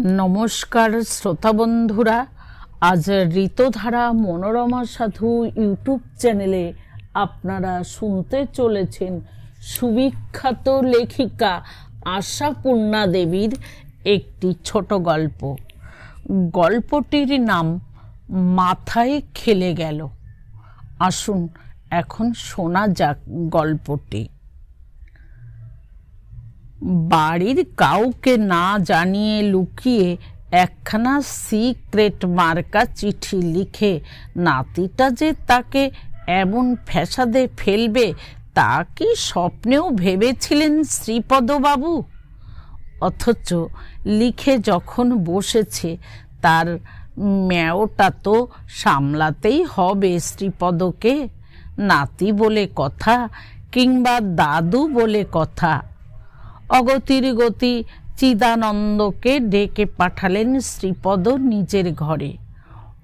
নমস্কার, শ্রোতা বন্ধুরা। আজ ঋতধারা মনোরমা সাধু ইউটিউব চ্যানেলে আপনারা শুনতে চলেছেন সুবিখ্যাত লেখিকা আশাপূর্ণা দেবীর একটি ছোট গল্প। গল্পটির নাম মাথায় খেলে গেল। আসুন, এখন শোনা যাক গল্পটি। বাড়ির কাউকে না জানিয়ে লুকিয়ে একখানা সিক্রেট মার্কা চিঠি লিখে নাতিটা যে তাকে এমন ফ্যাসাদে ফেলবে, তা কি স্বপ্নেও ভেবেছিলেন শ্রীপদবাবু? অথচ লিখে যখন বসেছে, তার ম্যাওটা তো সামলাতেই হবে শ্রীপদকে। নাতি বলে কথা কিংবা দাদু বলে কথা অগতির গতি চিদানন্দকে ডেকে পাঠালেন শ্রীপদ নিজের ঘরে।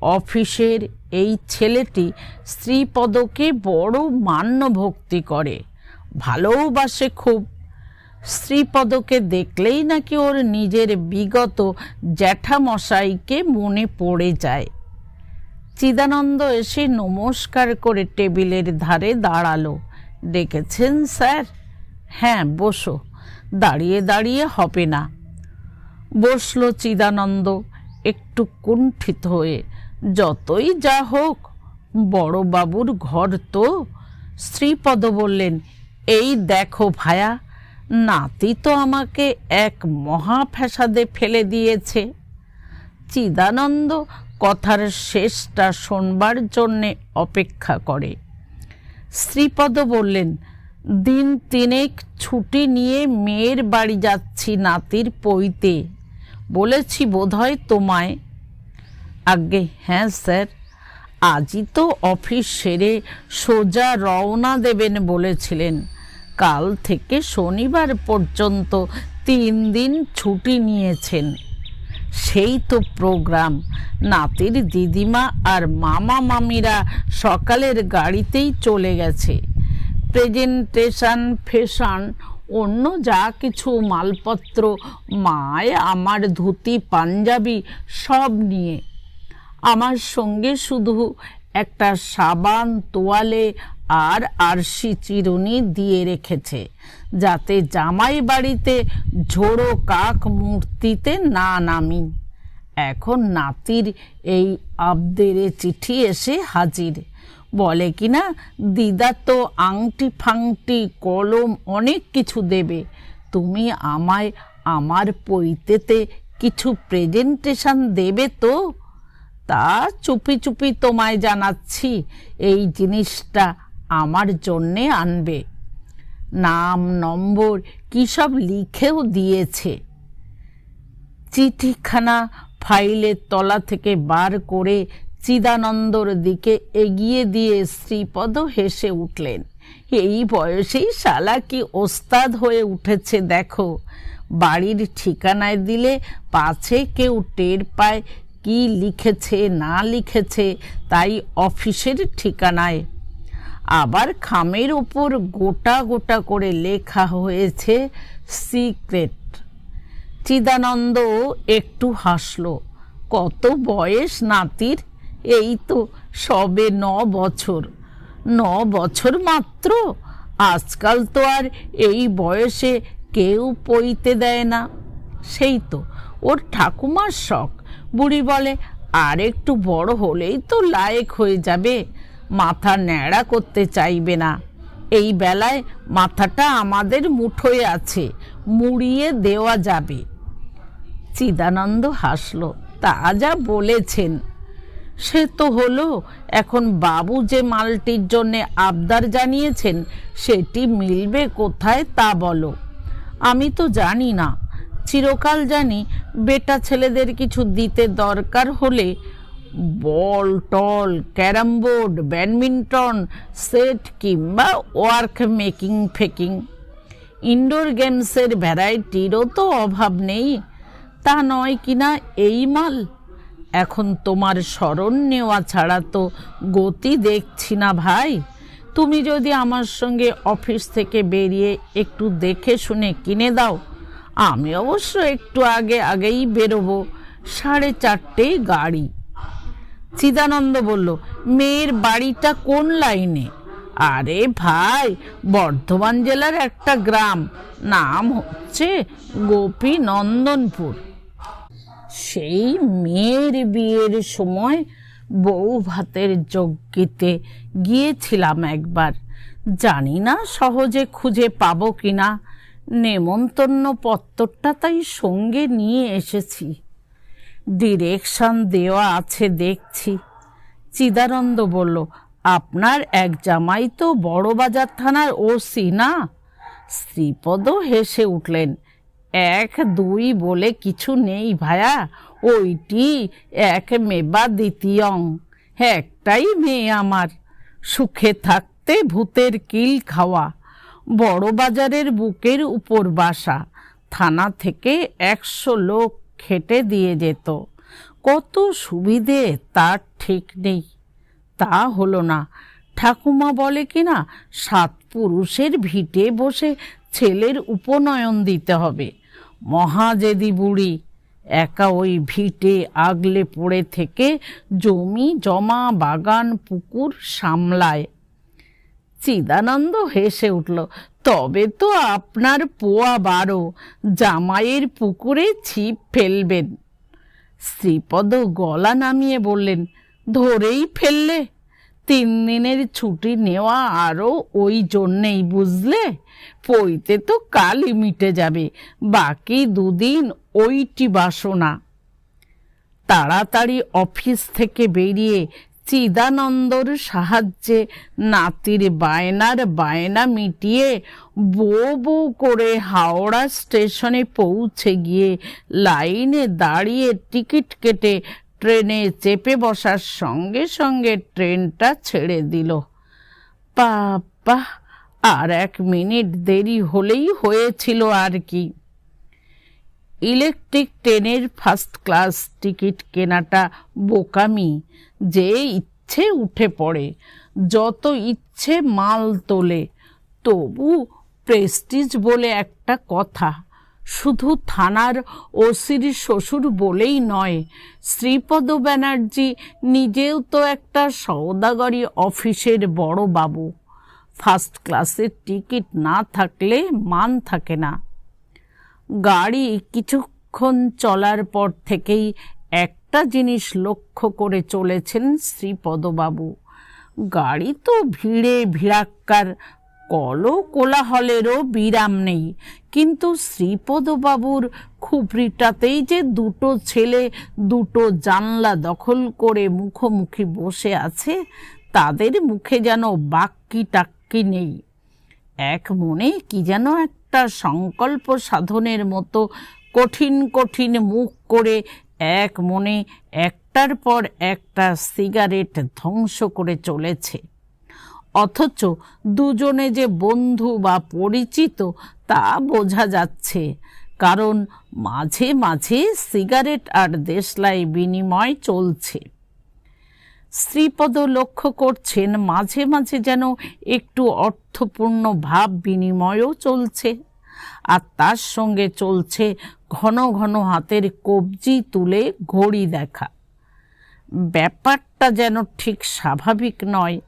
অফিসের এই ছেলেটি শ্রীপদকে বড় মান্য ভক্তি করে, ভালোবাসে খুব। শ্রীপদকে দেখলেই নাকি ওর নিজের বিগত জ্যাঠামশাইকে মনে পড়ে যায়। চিদানন্দ এসে নমস্কার করে টেবিলের ধারে দাঁড়াল। ডেকেছেন, স্যার? হ্যাঁ বসো। দাঁড়িয়ে দাঁড়িয়ে হবে না। বসল চিদানন্দ একটু কুণ্ঠিত হয়ে। যতই যা হোক বড়বাবুর ঘর তো। শ্রীপদ বললেন, এই দেখো ভায়া, নাতি তো আমাকে এক মহা ফ্যাসাদে ফেলে দিয়েছে। চিদানন্দ কথার শেষটা শোনবার জন্যে অপেক্ষা করে। শ্রীপদ বললেন দিন তিনেক ছুটি নিয়ে মেয়ের বাড়ি যাচ্ছি নাতির পইতে বলেছি, বোধহয় তোমায়। আগে হ্যাঁ স্যার, আজই তো অফিস সেরে সোজা রওনা দেবেন, বলেছিলেন। কাল থেকে শনিবার পর্যন্ত তিন দিন ছুটি নিয়েছেন। সেই তো প্রোগ্রাম। নাতির দিদিমা আর মামা মামিরা সকালের গাড়িতেই চলে গেছে। প্রেজেন্টেশন ফ্যাশন অন্য যা কিছু মালপত্র, মায়, আমার ধুতি, পাঞ্জাবি, সব নিয়ে। আমার সঙ্গে শুধু একটা সাবান, তোয়ালে আর আরশি চিরুনি দিয়ে রেখেছে, যাতে জামাই বাড়িতে ঝোড়ো কাক মূর্তিতে না নামি। এখন নাতির এই আবদেরে চিঠি এসে হাজির। বলে কি না দিদা তো আংটি ফাংটি, কলম অনেক কিছু দেবে। তুমি আমায় আমার পৈতেতে কিছু প্রেজেন্টেশন দেবে তো? তা চুপি চুপি তোমায় জানাচ্ছি, এই জিনিসটা আমার জন্যে আনবে। নাম, নম্বর কী সব লিখেও দিয়েছে। চিঠিখানা ফাইলের তলা থেকে বার করে চিদানন্দর দিকে এগিয়ে দিয়ে শ্রীপদ হেসে উঠলেন, এই বয়সেই শালা কি ওস্তাদ হয়ে উঠেছে দেখো। বাড়ির ঠিকানায় দিলে পাছে কেউ টের পায় কি লিখেছে, না লিখেছে, তাই অফিসের ঠিকানায়। আবার খামের ওপর গোটা গোটা করে লেখা হয়েছে, সিক্রেট। চিদানন্দ একটু হাসল, কত বয়স নাতির এই তো সবে ন বছর। ন বছর মাত্র? আজকাল তো আর এই বয়সে কেউ পইতে দেয় না। সেই তো, ওর ঠাকুমার শখ। বুড়ি বলে, আর একটু বড় হলেই তো লায়েক হয়ে যাবে। মাথা ন্যাড়া করতে চাইবে না। এই বেলায় মাথাটা আমাদের মুঠোয় আছে, মুড়িয়ে দেওয়া যাবে। চিদানন্দ হাসল, তা যা বলেছেন। সে তো হলো। এখন বাবু যে মালটির জন্যে আবদার জানিয়েছেন, সেটি মিলবে কোথায় তা বলো। আমি তো জানি না। চিরকাল জানি বেটা ছেলেদের কিছু দিতে দরকার হলে বল, টল, ক্যারাম বোর্ড, ব্যাডমিন্টন, সেট কিংবা ওয়ার্ক মেকিং ফেকিং। ইনডোর গেমসের ভ্যারাইটিরও তো অভাব নেই। তা নয় কিনা এই মাল? এখন তোমার স্মরণ নেওয়া ছাড়া তো গতি দেখছি না ভাই। তুমি যদি আমার সঙ্গে অফিস থেকে বেরিয়ে একটু দেখে শুনে কিনে দাও, আমি অবশ্য একটু আগে আগেই বেরোবো, সাড়ে চারটেই গাড়ি। চিদানন্দ বলল, মেয়ের বাড়িটা কোন লাইনে? আরে ভাই, বর্ধমান জেলার একটা গ্রাম, নাম হচ্ছে গোপী নন্দনপুর সেই মেয়ের বিয়ের সময় বউ ভাতের যজ্ঞিতে গিয়েছিলাম একবার। জানি না সহজে খুঁজে পাবো কিনা, নেমন্তন্ন পত্তরটা তাই সঙ্গে নিয়ে এসেছি। ডিরেকশন দেওয়া আছে দেখছি। চিদানন্দ বলল, আপনার এক জামাই তো বড়বাজার থানার ওসি না? শ্রীপদ হেসে উঠলেন এক, দুই বলে কিছু নেই ভায়া, ওইটি এক মেবা দ্বিতীয়ং। একটাই মেয়ে আমার, সুখে থাকতে ভূতের কিল খাওয়া, বড় বাজারের বুকের উপর বাসা, থানা থেকে একশো লোক খেটে দিয়ে যেত। কত সুবিধে তার ঠিক নেই। তা হলো না, ঠাকুমা বলে কি না, সাত পুরুষের ভিটে বসে ছেলের উপনয়ন দিতে হবে। মহাজেদি বুড়ি, একা ওই ভিটে আগলে পড়ে থেকে জমি, জমা, বাগান, পুকুর সামলায়। চিদানন্দ হেসে উঠল, তবে তো আপনার পোয়া বারো, জামাইয়ের পুকুরে ছিপ ফেলবেন। শ্রীপদ গলা নামিয়ে বললেন, ধরেই ফেললে। তিন দিনের ছুটি নেওয়া আরও ওই জন্যেই বুঝলে? পইতে তো কালই মিটে যাবে। বাকি দুদিন ওইটি বাসনা। তাড়াতাড়ি অফিস থেকে বেরিয়ে চিদানন্দর সাহায্যে নাতির বায়নার বায়না মিটিয়ে বউ বউ করে হাওড়া স্টেশনে পৌঁছে গিয়ে লাইনে দাঁড়িয়ে টিকিট কেটে ট্রেনে চেপে বসার সঙ্গে সঙ্গে ট্রেনটা ছেড়ে দিল। বাবা আর এক মিনিট দেরি হলেই হয়েছিল আর কি। ইলেকট্রিক ট্রেনের ফার্স্ট ক্লাস টিকিট কেনাটা বোকামি, যে ইচ্ছে উঠে পড়ে, যত ইচ্ছে মাল তোলে, তবু প্রেস্টিজ বলে একটা কথা। শুধু থানার ওসির শ্বশুর বলেই নয়, শ্রীপদ ব্যানার্জি নিজেও তো একটা সওদাগরি অফিসের বড় বাবু। ফার্স্ট ক্লাসের টিকিট না থাকলে মান থাকে না। গাড়ি কিছুক্ষণ চলার পর থেকেই একটা জিনিস লক্ষ্য করে চলেছেন শ্রীপদবাবু গাড়ি তো ভিড়ে ভিড়াক্কার কল কোলাহলেরও বিরাম নেই। কিন্তু শ্রীপদবাবুর খুপড়িটাতেই যে দুটো ছেলে দুটো জানলা দখল করে মুখোমুখি বসে আছে, তাদের মুখে যেন বাক্কি টাক্কি নেই। এক মনে কি যেন একটা সংকল্প সাধনের মতো কঠিন কঠিন মুখ করে এক মনে একটার পর একটা সিগারেট ধ্বংস করে চলেছে। অথচ দুজনে যে বন্ধু বা পরিচিত, তা বোঝা যাচ্ছে। কারণ মাঝে মাঝে সিগারেট আর দেশলাই বিনিময় চলছে। শ্রীপদ লক্ষ্য করছেন, মাঝে মাঝে যেন একটু অর্থপূর্ণ ভাব বিনিময়ও চলছে। আর তার সঙ্গে চলছে ঘন ঘন হাতের কবজি তুলে ঘড়ি দেখা। ব্যাপারটা যেন ঠিক স্বাভাবিক নয়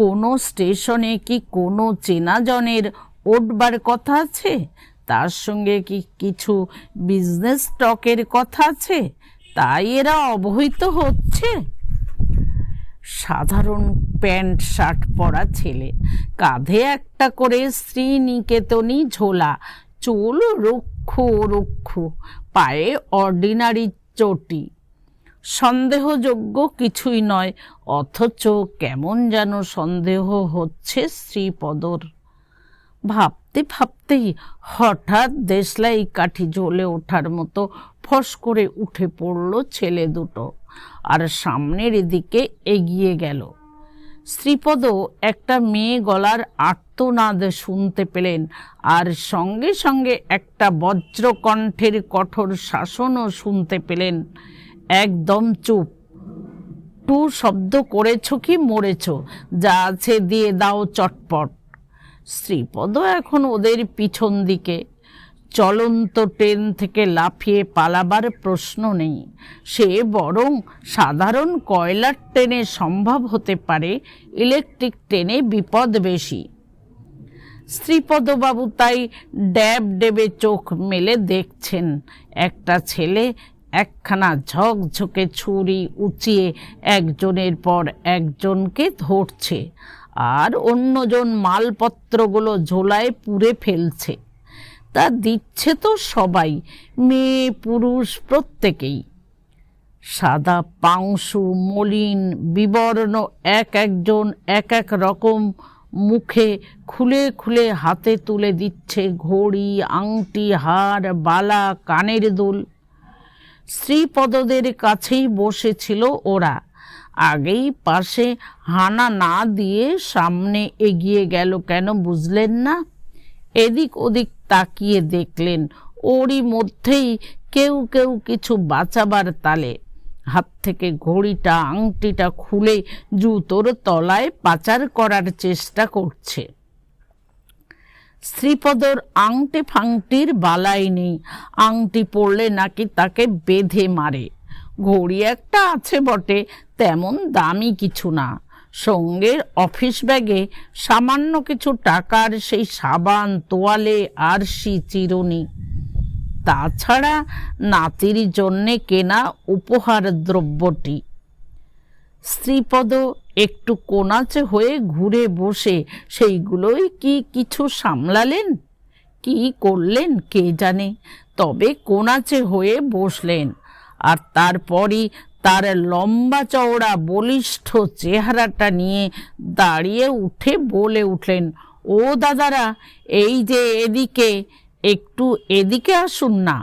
কোনো স্টেশনে কি কোনো চেনাজনের ওঠবার কথা আছে? তার সঙ্গে কি কিছু বিজনেস স্টকের কথা আছে? তাই এরা অবহিত হচ্ছে। সাধারণ প্যান্ট, শার্ট পরা ছেলে, কাঁধে একটা করে শ্রীনিকেতনী ঝোলা, চুল রুক্ষ রুক্ষ, পায়ে অর্ডিনারি চটি সন্দেহযোগ্য কিছুই নয়, অথচ কেমন যেন সন্দেহ হচ্ছে শ্রীপদর। ভাবতে ভাবতেই হঠাৎ দেশলাই কাঠি জ্বলে ওঠার মতো ফস করে উঠে পড়ল ছেলে দুটো, আর সামনের দিকে এগিয়ে গেল। শ্রীপদ একটা মেয়ে গলার আর্তনাদ শুনতে পেলেন, আর সঙ্গে সঙ্গে একটা বজ্রকণ্ঠের কঠোর শাসনও শুনতে পেলেন। একদম চুপ। টু শব্দ করেছ কি মরেছ? যা আছে দিয়ে দাও চটপট। শ্রীপদ এখন ওদের পিছন দিকে। চলন্ত ট্রেন থেকে লাফিয়ে পালাবার প্রশ্ন নেই। সে বরং সাধারণ কয়লার ট্রেনে সম্ভব হতে পারে, ইলেকট্রিক ট্রেনে বিপদ বেশি। শ্রীপদবাবু তাই ড্যাব ডেবে চোখ মেলে দেখছেন। একটা ছেলে একখানা ঝকঝকে ছুরি উঁচিয়ে একজনের পর একজনকে ধরছে আর অন্যজন মালপত্রগুলো ঝোলায় পুড়ে ফেলছে। তা দিচ্ছে তো সবাই, মেয়ে, পুরুষ প্রত্যেকেই। সাদা পাংশু, মলিন, বিবর্ণ, এক একজন, এক এক রকম মুখে খুলে খুলে হাতে তুলে দিচ্ছে ঘড়ি, আংটি, হার, বালা, কানের দুল। শ্রীপদদের কাছেই বসেছিল ওরা। আগেই পাশে হানা না দিয়ে সামনে এগিয়ে গেল কেন বুঝলেন না? এদিক ওদিক তাকিয়ে দেখলেন ওরই মধ্যেই কেউ কেউ কিছু বাঁচাবার তালে। হাত থেকে ঘড়িটা, আংটিটা খুলে জুতোর তলায় পাচার করার চেষ্টা করছে। শ্রীপদর আংটি ফাংটির বালাই নেই। আংটি পড়লে নাকি তাকে বেঁধে মারে। ঘড়ি একটা আছে বটে, তেমন দামি কিছু না। সঙ্গের অফিস ব্যাগে সামান্য কিছু টাকার সেই সাবান, তোয়ালে আরশি চিরুনি। তাছাড়া নাতির জন্যে কেনা উপহার দ্রব্যটি। স্ত্রীপদ একটু কোনাচে হয়ে ঘুরে বসে, সেইগুলোই কি কিছু সামলালেন? কি করলেন কে জানে? তবে কোনাচে হয়ে বসলেন, আর তারপরই তার লম্বা চওড়া বলিষ্ঠ চেহারাটা নিয়ে দাঁড়িয়ে উঠে বলে উঠলেন, ও দাদারা, এই যে এদিকে, একটু এদিকে আসুন না।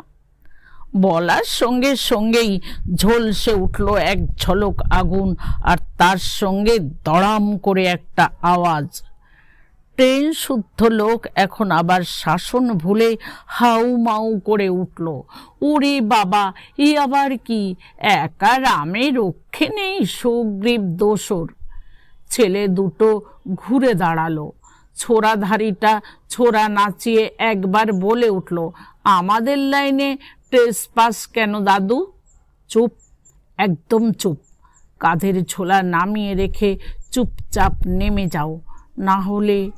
বলার সঙ্গে সঙ্গেই ঝলসে উঠল এক ঝলক আগুন, আর তার সঙ্গে দড়াম করে একটা আওয়াজ। ট্রেন শুদ্ধ লোক এখন আবার শাসন ভুলে হাউ মাউ করে উঠল। ওরে বাবা, এ আবার কি? একা রামে রক্ষে নেই সুগ্রীব দোসর। ছেলে দুটো ঘুরে দাঁড়াল। ছোড়াধারীটা ছোড়া নাচিয়ে একবার বলে উঠল, আমাদের লাইনে টেস পাস কেন, দাদু? চুপ, একদম চুপ। কাঁধের ছোলা নামিয়ে রেখে চুপচাপ নেমে যাও। না হলে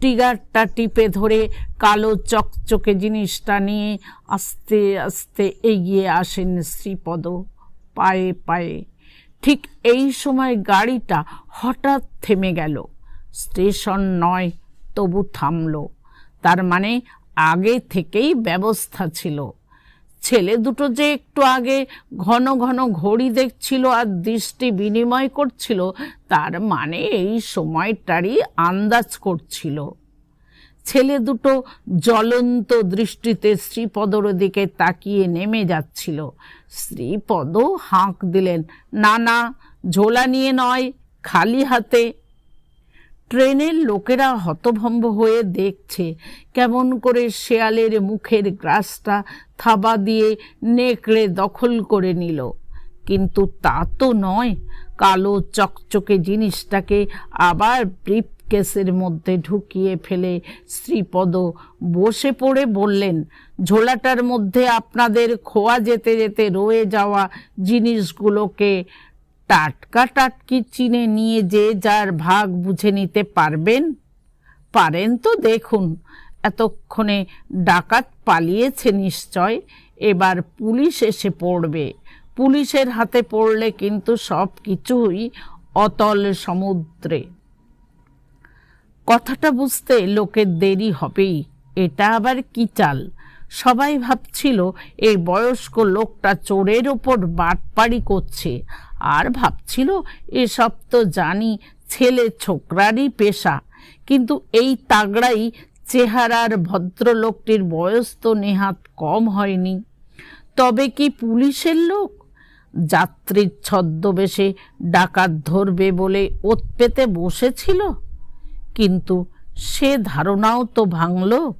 টিগারটা টিপে ধরে কালো চকচকে জিনিসটা নিয়ে আস্তে আস্তে এগিয়ে আসেন শ্রীপদ। পায়ে পায়ে। ঠিক এই সময় গাড়িটা হঠাৎ থেমে গেল। স্টেশন নয়, তবু থামল। তার মানে আগে থেকেই ব্যবস্থা ছিল। ছেলে দুটো যে একটু আগে ঘন ঘন ঘড়ি দেখছিল আর দৃষ্টি বিনিময় করছিল, তার মানে এই সময়টারই আন্দাজ করছিল। ছেলে দুটো জ্বলন্ত দৃষ্টিতে শ্রীপদর দিকে তাকিয়ে নেমে যাচ্ছিল। শ্রীপদ হাঁক দিলেন, না না, ঝোলা নিয়ে নয়, খালি হাতে। ট্রেনের লোকেরা হতভম্ব হয়ে দেখছে কেমন করে শেয়ালের মুখের গ্রাসটা থাবা দিয়ে নেকড়ে দখল করে নিল। কিন্তু তা তো নয়, কালো চকচকে জিনিসটাকে আবার ব্রিফ কেসের মধ্যে ঢুকিয়ে ফেলে শ্রীপদ বসে পড়ে বললেন, ঝোলাটার মধ্যে আপনাদের খোয়া যেতে যেতে রয়ে যাওয়া জিনিসগুলোকে টাটকা টাটকি চিনে নিয়ে যে যার ভাগ বুঝে নিতে পারবেন? পারেন তো দেখুন এতক্ষণে ডাকাত পালিয়েছে নিশ্চয়, এবার পুলিশ এসে পড়বে। পুলিশের হাতে পড়লে কিন্তু সব কিছুই অতল সমুদ্রে। কথাটা বুঝতে লোকের দেরি হবেই, এটা আবার কি চাল? সবাই ভাবছিল এই বয়স্ক লোকটা চোরের ওপর বাটপাড়ি করছে। আর ভাবছিল, এসব তো জানি ছেলে ছোকরারই পেশা। কিন্তু এই তাগড়াই চেহারার ভদ্রলোকটির বয়স তো নেহাত কম হয়নি। তবে কি পুলিশের লোক? যাত্রীর ছদ্মবেশে ডাকাত ধরবে বলে ওত পেতে বসেছিল? কিন্তু সে ধারণাও তো ভাঙল।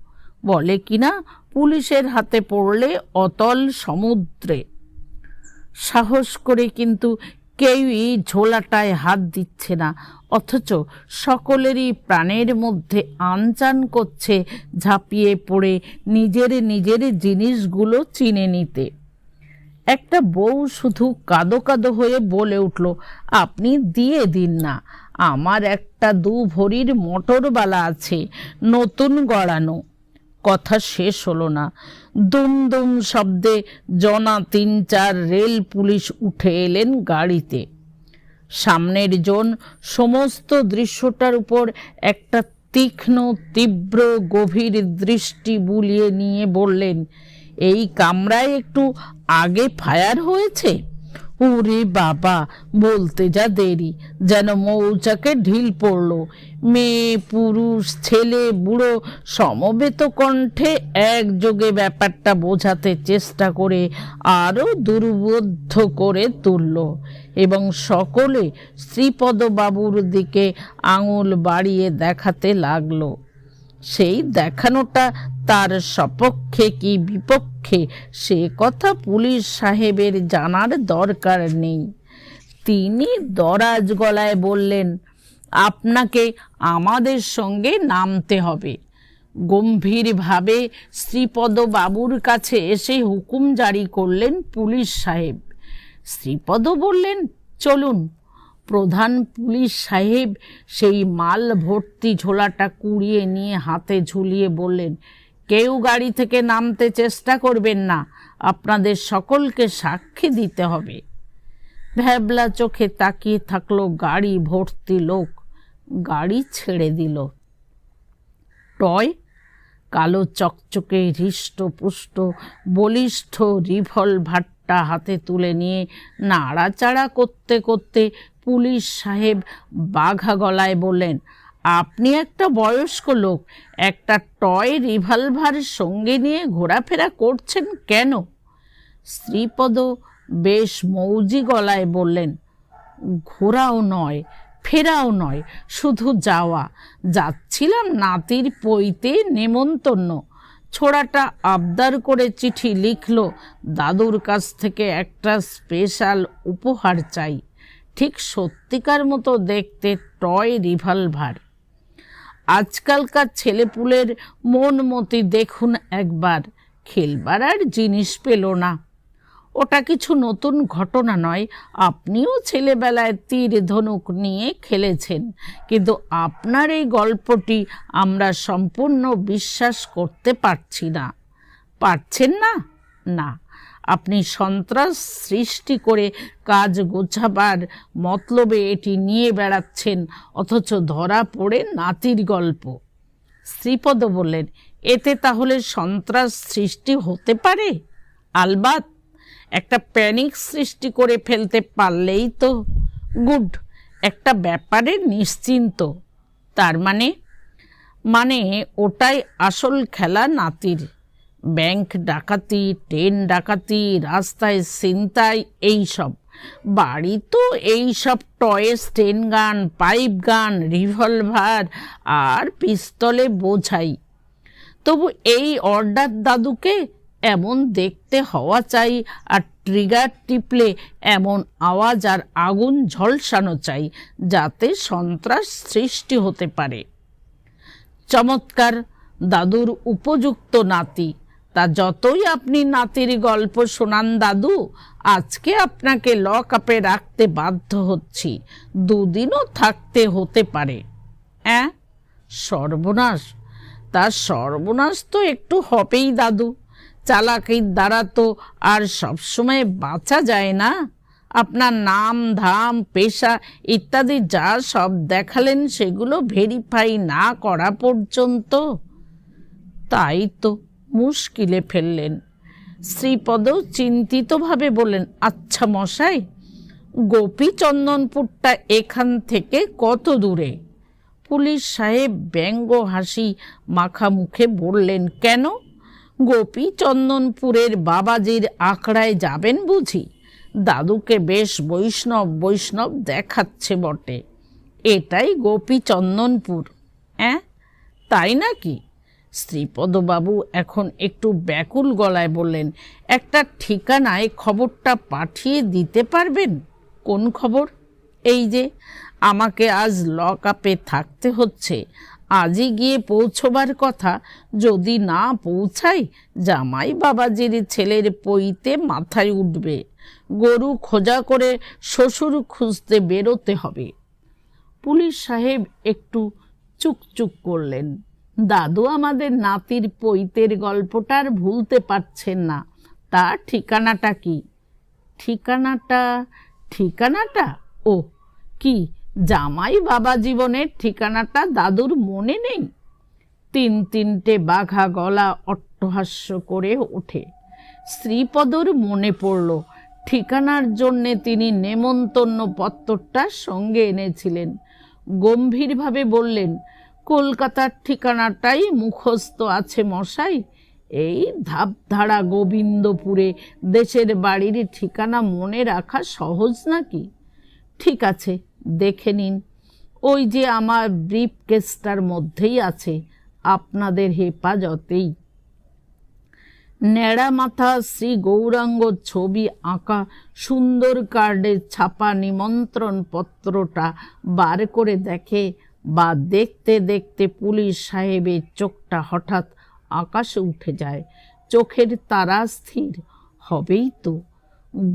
বলে কিনা, পুলিশের হাতে পড়লে অতল সমুদ্রে। সাহস করে কিন্তু কেউই ঝোলাটায় হাত দিচ্ছে না, অথচ সকলেরই প্রাণের মধ্যে আনচান করছে ঝাঁপিয়ে পড়ে নিজের নিজের জিনিসগুলো চিনে নিতে। একটা বউ শুধু কাদো কাদো হয়ে বলে উঠল, আপনি দিয়ে দিন না, আমার একটা দু ভরির মোটরবালা আছে, নতুন গড়ানো। কথা শেষ হলো না। দুম দুম শব্দে জনা তিন চার রেল পুলিশ উঠে এলেন গাড়িতে। সামনের জন সমস্ত দৃশ্যটার উপর একটা তীক্ষ্ণ, তীব্র, গভীর দৃষ্টি বুলিয়ে নিয়ে বললেন, এই কামরায় একটু আগে ফায়ার হয়েছে? ওরে বাবা, বলতে যা দেরি, যেন মৌচাকে ঢিল পড়ল। মেয়ে, পুরুষ, ছেলে, বুড়ো, সমবেত কণ্ঠে একযোগে ব্যাপারটা বোঝাতে চেষ্টা করে আরও দুর্বোধ্য করে তুলল এবং সকলে শ্রীপদবাবুর দিকে আঙুল বাড়িয়ে দেখাতে লাগল। সেই দেখানোটা তার সপক্ষে কি বিপক্ষে? সে কথা পুলিশ সাহেবের জানার দরকার নেই। তিনি দরাজ গলায় বললেন, আপনাকে আমাদের সঙ্গে নামতে হবে। গম্ভীরভাবে শ্রীপদ বাবুর কাছে এসে হুকুম জারি করলেন পুলিশ সাহেব। শ্রীপদ বললেন, চলুন প্রধান পুলিশ সাহেব সেই মাল ভর্তি ঝোলাটা কুড়িয়ে নিয়ে হাতে ঝুলিয়ে বললেন, কেউ গাড়ি থেকে নামতে চেষ্টা করবেন না, আপনাদের সকলকে সাক্ষী দিতে হবে। ভ্যাবলা চোখে তাকিয়ে থাকল গাড়ি ভর্তি লোক, গাড়ি ছেড়ে দিল। টয়, কালো চকচকে হৃষ্টপুষ্ট, বলিষ্ঠ রিভলভারটা হাতে তুলে নিয়ে নাড়াচাড়া করতে করতে পুলিশ সাহেব বাঘা গলায় বললেন, আপনি একটা বয়স্ক লোক, একটা টয় রিভলভার সঙ্গে নিয়ে ঘোরাফেরা করছেন কেন? শ্রীপদ বেশ মৌজি গলায় বললেন, ঘোরাও নয়, ফেরাও নয়, শুধু যাওয়া। যাচ্ছিলাম নাতির পইতে নেমন্তন্ন। ছোড়াটা আবদার করে চিঠি লিখল, দাদুর কাছ থেকে একটা স্পেশাল উপহার চাই। ঠিক সত্যিকার মতো দেখতে টয় রিভলভার। আজকালকার ছেলেপুলের মন মতি দেখুন একবার, খেলবার আর জিনিস পেল না। ওটা কিছু নতুন ঘটনা নয়, আপনিও ছেলেবেলায় তীর ধনুক নিয়ে খেলেছেন, কিন্তু আপনার এই গল্পটি আমরা সম্পূর্ণ বিশ্বাস করতে পারছি না। পারছেন না? না। আপনি সন্ত্রাস সৃষ্টি করে কাজ গোছাবার মতলবে এটি নিয়ে বেড়াচ্ছেন, অথচ ধরা পড়ে নাতির গল্প। শ্রীপদ বললেন, এতে তাহলে সন্ত্রাস সৃষ্টি হতে পারে? আলবাত, একটা প্যানিক সৃষ্টি করে ফেলতে পারলেই তো। গুড, একটা ব্যাপারে নিশ্চিন্ত। তার মানে? মানে ওটাই আসল খেলা নাতির। ব্যাংক ডাকাতি, ট্রেন ডাকাতি, রাস্তায় ছিনতাই, এইসব। বাড়ি তো এইসব toys, train gun, pipe gun, revolver আর পিস্তলে বোঝাই। তবু এই অর্ডার দাদুকে এমন দেখতে হওয়া চাই আর ট্রিগার টিপলে এমন আওয়াজ আর আগুন ঝলসানো চাই, যাতে সন্ত্রাস সৃষ্টি হতে পারে। চমৎকার, দাদুর উপযুক্ত নাতি। তা যতই আপনি নাতির গল্প শোনান দাদু, আজকে আপনাকে লক আপে রাখতে বাধ্য হচ্ছি। দুদিনও থাকতে হতে পারে। অ্যাঁ? সর্বনাশ। তার সর্বনাশ তো একটু হবেই দাদু। চালাকির দ্বারা তো আর সবসময় বাঁচা যায় না। আপনার নাম, ধাম, পেশা ইত্যাদি যা সব দেখালেন সেগুলো ভেরিফাই না করা পর্যন্ত। তাই তো। মুশকিলে ফেললেন। শ্রীপদ চিন্তিতভাবে বললেন আচ্ছা মশাই গোপী চন্দনপুরটা এখান থেকে কত দূরে? পুলিশ সাহেব ব্যঙ্গ হাসি মাখা মুখে বললেন, কেন? গোপী চন্দনপুরের বাবাজির আখড়ায় যাবেন বুঝি? দাদুকে বেশ বৈষ্ণব বৈষ্ণব দেখাচ্ছে বটে। এটাই গোপী চন্দনপুর হ্যাঁ তাই নাকি? শ্রীপদবাবু এখন একটু ব্যাকুল গলায় বললেন, একটা ঠিকানায় খবরটা পাঠিয়ে দিতে পারবেন? কোন খবর? এই যে, আমাকে আজ লক আপে থাকতে হচ্ছে। আজই গিয়ে পৌঁছবার কথা। যদি না পৌঁছাই, জামাই বাবাজির ছেলের পইতে মাথায় উঠবে। গরু খোঁজা করে শ্বশুর খুঁজতে বেরোতে হবে। পুলিশ সাহেব একটু চুকচুক করলেন। দাদু আমাদের নাতির পৈতের গল্পটার ভুলতে পারছেন না। তার ঠিকানাটা কি? ঠিকানাটা ঠিকানাটা? ও কি জামাই বাবা জীবনের ঠিকানাটা দাদুর মনে নেই? তিন তিনটে বাঘা গলা অট্টহাস্য করে ওঠে। শ্রীপদর মনে পড়ল, ঠিকানার জন্যে তিনি নেমন্তন্ন পত্তরটা সঙ্গে এনেছিলেন। গম্ভীরভাবে বললেন কলকাতার ঠিকানাটাই মুখস্থ আছে মশাই। এই ধাপধারা গোবিন্দপুরে দেশের বাড়ির ঠিকানা মনে রাখা সহজ নাকি? ঠিক আছে, দেখে নিন। ওই যে আমার ব্রিফ কেসটার মধ্যেই আছে, আপনাদের হেফাজতেই। ন্যাড়া মাথা শ্রী গৌরাঙ্গ ছবি আঁকা সুন্দর কার্ডের ছাপা নিমন্ত্রণ পত্রটা বার করে দেখে বা দেখতে দেখতে পুলিশ সাহেবের চোখটা হঠাৎ আকাশে উঠে যায়। চোখের তারা স্থির, হবেই তো।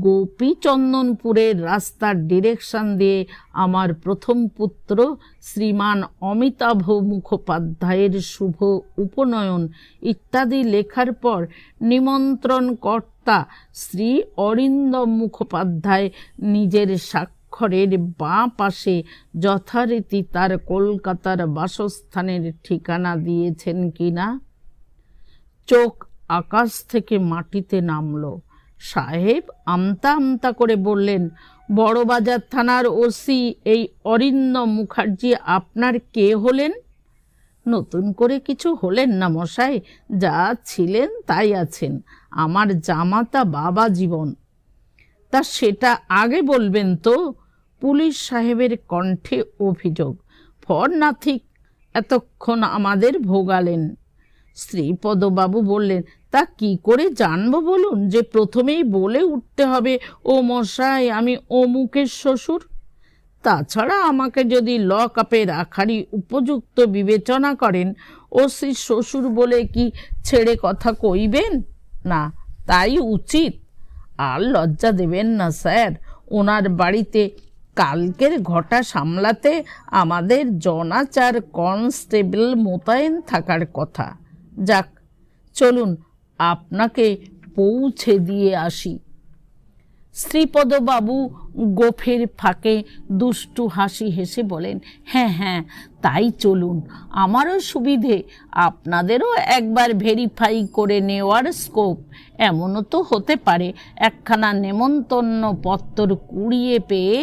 গোপীচন্দনপুরের রাস্তার ডিরেকশন দিয়ে আমার প্রথম পুত্র শ্রীমান অমিতাভ মুখোপাধ্যায়ের শুভ উপনয়ন ইত্যাদি লেখার পর নিমন্ত্রণ কর্তা শ্রী অরিন্দম মুখোপাধ্যায় নিজের স্বাক্ষরের বাঁ পাশে যথারীতি তার কলকাতার বাসস্থানের ঠিকানা দিয়েছেন কিনা? চোখ আকাশ থেকে মাটিতে নামল। সাহেব আমতা আমতা করে বললেন, বড়বাজার থানার ওসি এই অরিন্দম মুখার্জি আপনার কে হলেন? নতুন করে কিছু হলেন না মশাই, যা ছিলেন তাই আছেন। আমার জামাতা বাবা জীবন। তা সেটা আগে বলবেন তো। পুলিশ সাহেবের কণ্ঠে অভিযোগ ফর নাথিক এতক্ষণ আমাদের ভোগালেন। শ্রীপদবাবু বললেন, তা কি করে জানব বলুন? যে প্রথমেই বলে উঠতে হবে, ও মশাই, আমি অমুকের শ্বশুর। তাছাড়া আমাকে যদি লক আপে রাখারই উপযুক্ত বিবেচনা করেন, ও শ্রী শ্বশুর বলে কি ছেড়ে কথা কইবেন? না, তাই উচিত। আর লজ্জা দেবেন না, স্যার। ওনার বাড়িতে কালকের ঘটা সামলাতে আমাদের জনাচার কনস্টেবল মোতায়েন থাকার কথা। যাক, চলুন আপনাকে পৌঁছে দিয়ে আসি। শ্রীপদবাবু গোফের ফাঁকে দুষ্টু হাসি হেসে বলেন হ্যাঁ হ্যাঁ তাই চলুন। আমারও সুবিধে। আপনাদেরও একবার ভেরিফাই করে নেওয়ার স্কোপ এমনও তো হতে পারে, একখানা নেমন্তন্ন পত্তর কুড়িয়ে পেয়ে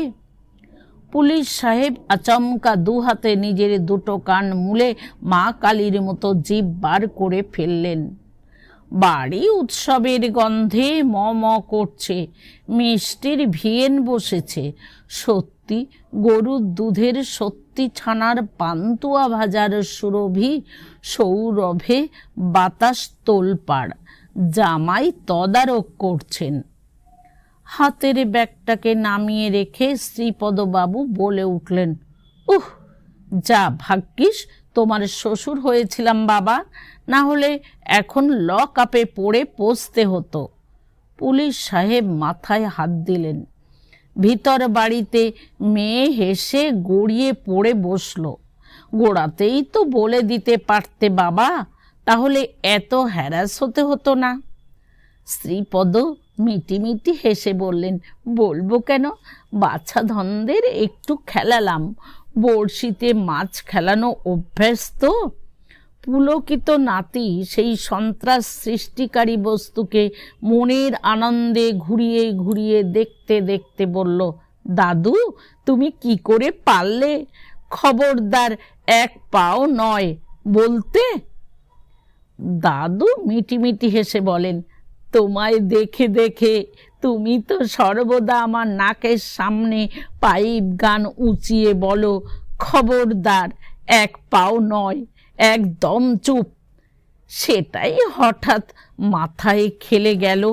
পুলিশ সাহেব আচমকা দু হাতে নিজের দুটো কান মুলে মা কালীর মতো জীব বার করে ফেললেন। বাড়ি উৎসবের গন্ধে ম ম করছে, মিষ্টির ভিয়েন বসেছে। সত্যি গরুর দুধের সত্যি ছানার পান্তুয়া ভাজার সুরভি, সৌরভে বাতাস তোলপাড়, জামাই তদারক করছেন। হাতের ব্যাগটাকে নামিয়ে রেখে শ্রীপদবাবু বলে উঠলেন, উহ, যা ভাগ্যিস, তোমার শ্বশুর হয়েছিলাম বাবা। না হলে এখন লক আপে পড়ে পচতে হতো। পুলিশ সাহেব মাথায় হাত দিলেন। ভিতর বাড়িতে মেয়ে হেসে গড়িয়ে পড়ে বসল। গোড়াতেই তো বলে দিতে পারতে বাবা, তাহলে এত হ্যারাস হতে হতো না? শ্রীপদ মিটিমিটি হেসে বললেন, বলব কেন? বাচ্চা ধনদের একটু খেলালাম। বড়শিতে মাছ খেলানো অভ্যাস তো। পুলকিত নাতি সেই সন্ত্রাস সৃষ্টিকারী বস্তুকে মনের আনন্দে ঘুরিয়ে ঘুরিয়ে দেখতে দেখতে বলল, দাদু, তুমি কি করে পারলে? খবরদার এক পাও নয় বলতে? দাদু মিটিমিটি হেসে বলেন তোমায় দেখে দেখে তুমি তো সর্বদা আমার নাকের সামনে পাইপ গান উঁচিয়ে বলো, খবরদার, এক পাও নয়, একদম চুপ। সেটাই হঠাৎ মাথায় খেলে গেল।